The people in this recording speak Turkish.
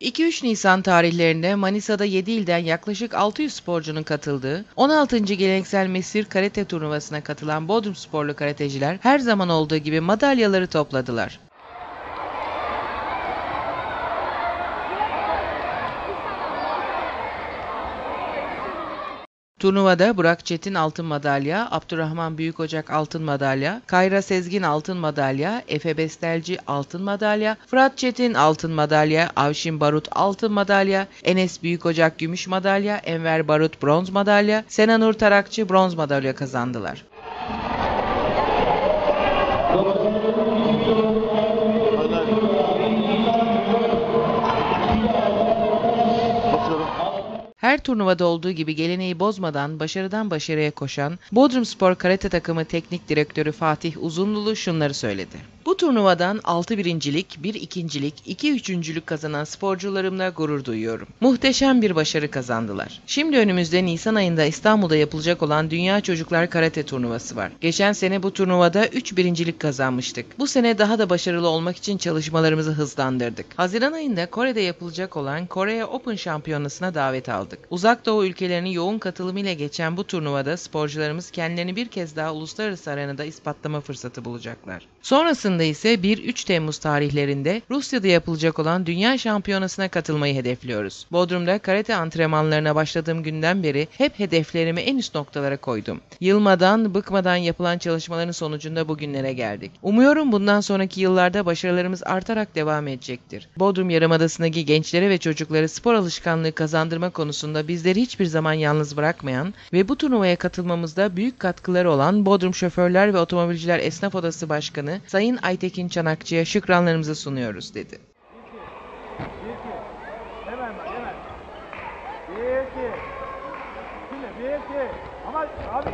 2-3 Nisan tarihlerinde Manisa'da 7 ilden yaklaşık 600 sporcunun katıldığı 16. geleneksel Mesir karate turnuvasına katılan Bodrum sporlu karateciler her zaman olduğu gibi madalyaları topladılar. Turnuvada Burak Çetin altın madalya, Abdurrahman Büyükocak altın madalya, Kayra Sezgin altın madalya, Efe Bestelci altın madalya, Fırat Çetin altın madalya, Avşin Barut altın madalya, Enes Büyükocak gümüş madalya, Enver Barut bronz madalya, Senanur Tarakçı bronz madalya kazandılar. Her turnuvada olduğu gibi geleneği bozmadan başarıdan başarıya koşan Bodrum Spor Karate Takımı Teknik Direktörü Fatih Uzunlulu şunları söyledi. Bu turnuvadan 6 birincilik, 1 ikincilik, 2 üçüncülük kazanan sporcularımla gurur duyuyorum. Muhteşem bir başarı kazandılar. Şimdi önümüzde Nisan ayında İstanbul'da yapılacak olan Dünya Çocuklar Karate Turnuvası var. Geçen sene bu turnuvada 3 birincilik kazanmıştık. Bu sene daha da başarılı olmak için çalışmalarımızı hızlandırdık. Haziran ayında Kore'de yapılacak olan Kore Open Şampiyonası'na davet aldık. Uzak Doğu ülkelerinin yoğun katılımıyla geçen bu turnuvada sporcularımız kendilerini bir kez daha uluslararası arenada ispatlama fırsatı bulacaklar. Sonrasında ise 1-3 Temmuz tarihlerinde Rusya'da yapılacak olan Dünya Şampiyonası'na katılmayı hedefliyoruz. Bodrum'da karate antrenmanlarına başladığım günden beri hep hedeflerimi en üst noktalara koydum. Yılmadan, bıkmadan yapılan çalışmaların sonucunda bugünlere geldik. Umuyorum bundan sonraki yıllarda başarılarımız artarak devam edecektir. Bodrum Yarımadası'ndaki gençlere ve çocuklara spor alışkanlığı kazandırma konusunda bizleri hiçbir zaman yalnız bırakmayan ve bu turnuvaya katılmamızda büyük katkıları olan Bodrum Şoförler ve Otomobilciler Esnaf Odası Başkanı Sayın Aytekin Çanakçı'ya şükranlarımızı sunuyoruz dedi. Ama abi